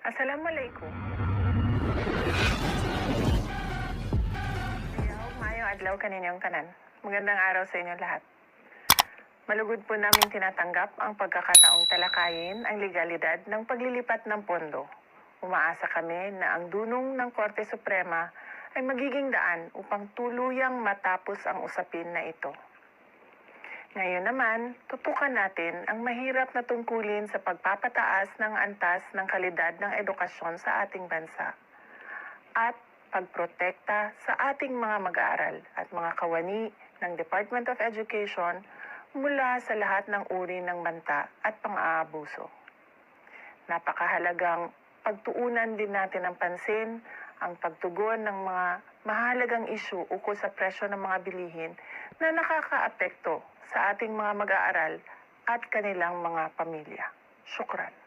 Assalamualaikum. Mayong adlaw kaninyong tanan. Magandang araw sa inyo lahat. Malugod po namin tinatanggap ang pagkakataong talakayin ang legalidad ng paglilipat ng pondo. Umaasa kami na ang dunong ng Korte Suprema ay magiging daan upang tuluyang matapos ang usapin na ito. Ngayon naman, tutukan natin ang mahirap na tungkulin sa pagpapataas ng antas ng kalidad ng edukasyon sa ating bansa at pagprotekta sa ating mga mag-aaral at mga kawani ng Department of Education mula sa lahat ng uri ng banta at pang-aabuso. Napakahalagang pagtuunan din natin ng pansin ang pagtugon ng mga mahalagang isyu ukol sa presyo ng mga bilihin na nakakaapekto sa ating mga mag-aaral at kanilang mga pamilya. Syukran.